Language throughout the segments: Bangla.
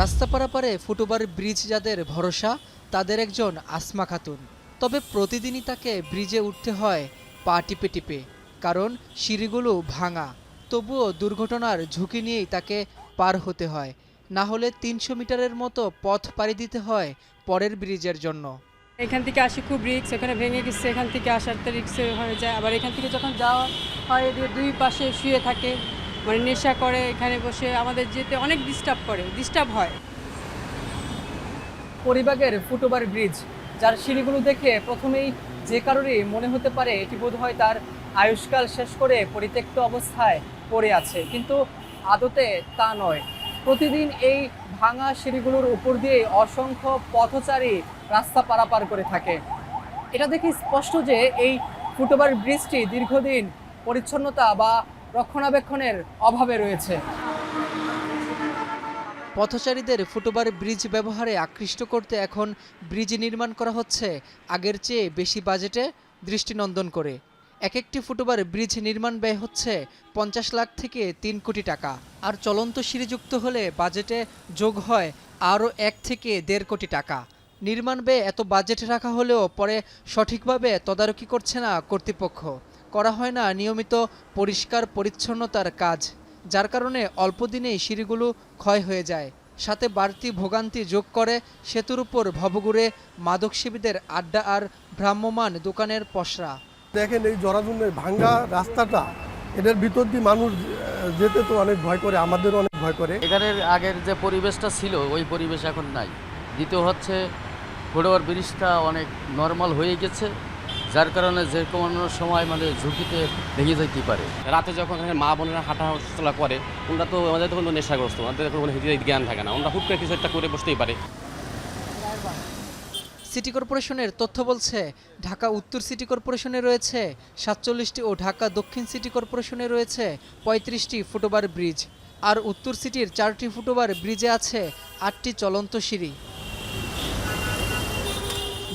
রাস্তা পারাপারে ফুটওভার ব্রিজ যাদের ভরসা, তাদের একজন আসমা খাতুন। তবে প্রতিদিনই তাকে ব্রিজে উঠতে হয় পা টিপে টিপে, কারণ সিঁড়িগুলো ভাঙা। তবুও দুর্ঘটনার ঝুঁকি নিয়েই তাকে পার হতে হয়। না হলে তিনশো মিটারের মতো পথ পাড়ি দিতে হয় পরের ব্রিজের জন্য। এখান থেকে আসি খুব রিক্স এখানে ভেঙে গেছে, এখান থেকে আসার তো রিক্সে হয়ে যায়। আবার এখান থেকে যখন যাওয়া হয় দুই পাশে শুয়ে থাকে। মানে নেশা করে, এখানে বসে আমাদের যেতে অনেক ডিস্টার্ব করে ডিস্টার্ব হয়। পরিবাগের ফুটওভার ব্রিজ, যার সিঁড়িগুলো দেখে প্রথমেই যে কারোরই মনে হতে পারে এটি বোধহয় তার আয়ুষ্কাল শেষ করে পরিত্যক্ত অবস্থায় পড়ে আছে, কিন্তু আদতে তা নয়। প্রতিদিন এই ভাঙা সিঁড়িগুলোর উপর দিয়ে অসংখ্য পথচারী রাস্তা পারাপার করে থাকে। এটা দেখে স্পষ্ট যে এই ফুটওভার ব্রিজটি দীর্ঘদিন পরিচ্ছন্নতা বা রক্ষণাবেক্ষণের অভাবে রয়েছে। পথচারীদের ফুটওভার ব্রিজ ব্যবহারে আকৃষ্ট করতে এখন ব্রিজ নির্মাণ করা হচ্ছে। আগের চেয়ে বেশি বাজেটে দৃষ্টিনন্দন করে। এক একটি ফুটওভার ব্রিজ নির্মাণ ব্যয় হচ্ছে পঞ্চাশ লাখ থেকে তিন কোটি টাকা। আর চলন্ত সিঁড়িযুক্ত হলে বাজেটে যোগ হয় আরও এক থেকে দেড় কোটি টাকা। নির্মাণ ব্যয় এত বাজেট রাখা হলেও পরে সঠিকভাবে তদারকি করছে না কর্তৃপক্ষ। করা হয় না নিয়মিত পরিষ্কার পরিচ্ছন্নতার কাজ যার কারণে অল্প দিনেই সিঁড়িগুলো ক্ষয় হয়ে যায়। সাথে বাড়তি ভোগান্তি যোগ করে সেতুর উপর ভবঘুরে মাদক সেবীদের আড্ডা আর ভ্রাম্যমান দোকানের পসরা। দেখেন এই জরাজুনের ভাঙ্গা রাস্তাটা এটার ভিতর দিয়ে মানুষ যেতে তো অনেক ভয় করে আমাদেরও অনেক ভয় করে। এখানের আগের যে পরিবেশটা ছিল ওই পরিবেশ এখন নাই। দ্বিতীয় হচ্ছে ফুটওভার ব্রিজটা অনেক নর্মাল হয়ে গেছে। যার কারণে যে কোনো সময় মানে ঝুঁকিতে ভেঙে যেতে পারে। রাতে যখন এখানে মা বোনেরা হাঁটা চলা করে ওনারা তো আমাদের তো কোনো নেশাগ্রস্ত ওনাদের কোনো জ্ঞান থাকে না। ওনারা হুট করে কিছু একটা করে বসতেই পারে। সিটি কর্পোরেশনের তথ্য বলছে ঢাকা উত্তর সিটি কর্পোরেশনে রয়েছে সাতচল্লিশটি ও ঢাকা দক্ষিণ সিটি কর্পোরেশনে রয়েছে পঁয়ত্রিশটি ফুটওভার ব্রিজ। আর উত্তর সিটির চারটি ফুটওভার ব্রিজে আছে আটটি চলন্ত সিঁড়ি।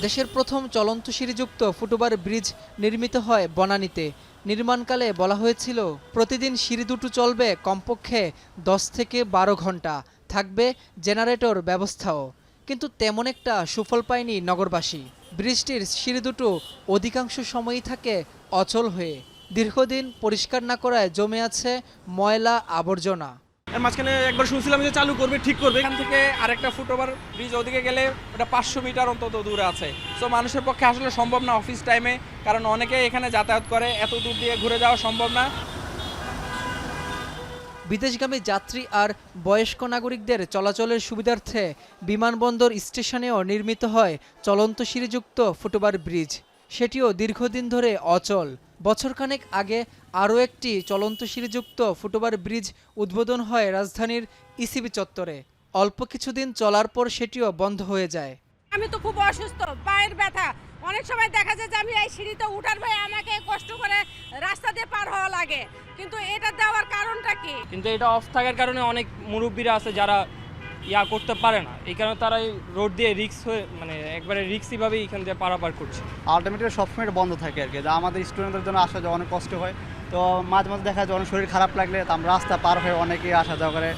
দেশের প্রথম চলন্ত সিঁড়িযুক্ত ফুটওভার ব্রিজ নির্মিত হয় বনানীতে। নির্মাণকালে বলা হয়েছিল, প্রতিদিন সিঁড়ি দুটো চলবে, কমপক্ষে দশ থেকে বারো ঘণ্টা। থাকবে জেনারেটর ব্যবস্থাও। কিন্তু তেমন একটা সুফল পায়নি নগরবাসী। ব্রিজটির সিঁড়ি দুটো অধিকাংশ সময়ই থাকে অচল হয়ে। দীর্ঘদিন পরিষ্কার না করায় জমে আছে ময়লা আবর্জনা এর মাঝখানে একবার শুনছিলাম যে চালু করবে, ঠিক করবে। এখান থেকে আরেকটা ফুটওভার ব্রিজ ওদিকে গেলে ওটা পাঁচশো মিটার অন্তত দূরে আছে। সো মানুষের পক্ষে আসলে সম্ভব না অফিস টাইমে কারণ অনেকে এখানে যাতায়াত করে, এত দূর দিয়ে ঘুরে যাওয়া সম্ভব না। বিদেশগামী যাত্রী আর বয়স্ক নাগরিকদের চলাচলের সুবিধার্থে বিমানবন্দর স্টেশনেও নির্মিত হয় চলন্ত সিঁড়িযুক্ত ফুটওভার ব্রিজ। সেটিও দীর্ঘদিন ধরে অচল। বছরখানেক আগে আরও একটি চলন্ত সিঁড়িযুক্ত ফুটওভার ব্রিজ উদ্বোধন হয় রাজধানীর ইসিবি চত্বরে। অল্প কিছুদিন চলার পর সেটিও বন্ধ হয়ে যায়। আমি তো খুব অসুস্থ পায়ের ব্যথা। অনেক সময় দেখা যায় যে আমি এই সিঁড়িতে উঠার ভয়ে আমাকে কষ্ট করে রাস্তা দিয়ে পার হওয়া লাগে। কিন্তু এটা দেওয়ার কারণটা কি? কিন্তু এটা অফ থাকার কারণে অনেক মুরব্বীরা আছে যারা ইয়া করতে পারে না। এই কারণে তারা এই রোড দিয়ে রিক্স হয়ে মানে একবারে রিক্সিভাবেই এখান দিয়ে পারাপার করছে। আলটিমেটলি সবসময় বন্ধ থাকে আর কি। যা আমাদের স্টুডেন্টদের জন্য আসা যাওয়া অনেক কষ্ট হয় তো মাঝে মাঝে দেখা যায় শরীর খারাপ লাগলে আমরা রাস্তা পার হয়ে অনেকেই আসা যাওয়া করে।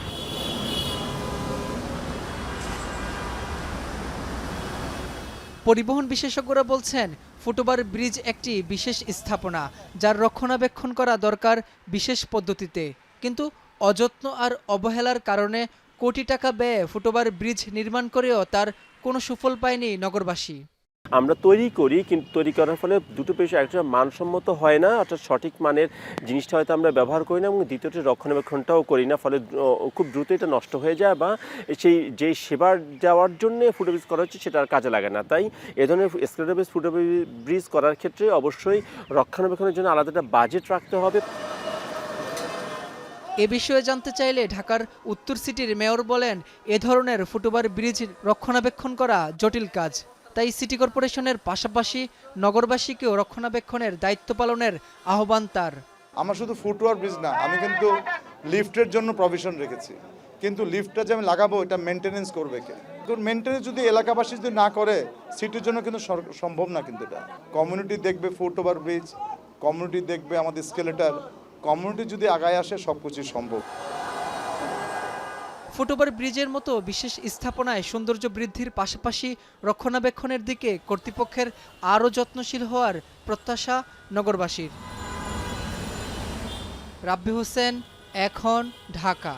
পরিবহন বিশেষজ্ঞরা বলছেন, ফুটওভার ব্রিজ একটি বিশেষ স্থাপনা যার রক্ষণাবেক্ষণ করা দরকার বিশেষ পদ্ধতিতে। কিন্তু অযত্ন আর অবহেলার কারণে কোটি টাকা ব্যয়ে ফুটওভার ব্রিজ নির্মাণ করেও তার কোনো সুফল পায়নি নগরবাসী। আমরা তৈরি করি, কিন্তু তৈরি করার ফলে দুটো পেশা, একটা মানসম্মত হয় না অর্থাৎ সঠিক মানের জিনিসটা হয়তো আমরা ব্যবহার করি না এবং দ্বিতীয়টি রক্ষণাবেক্ষণটাও করি না, ফলে খুব দ্রুত এটা নষ্ট হয়ে যায় বা সেই যে সেবার দেওয়ার জন্য ফুটব্রিজ করা হচ্ছে সেটা আর কাজে লাগে না। তাই এ ধরনের স্কেলের বেস ব্রিজ করার ক্ষেত্রে অবশ্যই রক্ষণাবেক্ষণের জন্য আলাদা একটা বাজেট রাখতে হবে। এ বিষয়ে জানতে চাইলে ঢাকার উত্তর সিটির মেয়র বলেন, এ ধরনের ফুটওভার ব্রিজ রক্ষণাবেক্ষণ করা জটিল কাজ। তাই সিটি কর্পোরেশনের পাশাপাশি নগরবাসীকেও রক্ষণাবেক্ষণের দায়িত্ব পালনের আহ্বান তার। আমার শুধু ফুটওভার ব্রিজ না, আমি কিন্তু লিফটের জন্য প্রভিশন রেখেছি। কিন্তু লিফটটা যে আমি লাগাবো, এটা মেনটেনেন্স করবে কে? মেনটেনেন্স যদি এলাকাবাসী যদি না করে, সিটির জন্য কিন্তু সম্ভব না কিন্তু এটা। কমিউনিটি দেখবে ফুটওভার ব্রিজ কমিউনিটি দেখবে আমাদের স্কেলেটার কমিউনিটি যদি আগায় আসে সব কিছুই সম্ভব। ফুটওভার ব্রিজের মতো বিশেষ স্থাপনায় সৌন্দর্য বৃদ্ধির পাশাপাশি রক্ষণাবেক্ষণের দিকে কর্তৃপক্ষের আরও যত্নশীল হওয়ার প্রত্যাশা নগরবাসীর। রাব্বি হোসেন, এখন ঢাকা।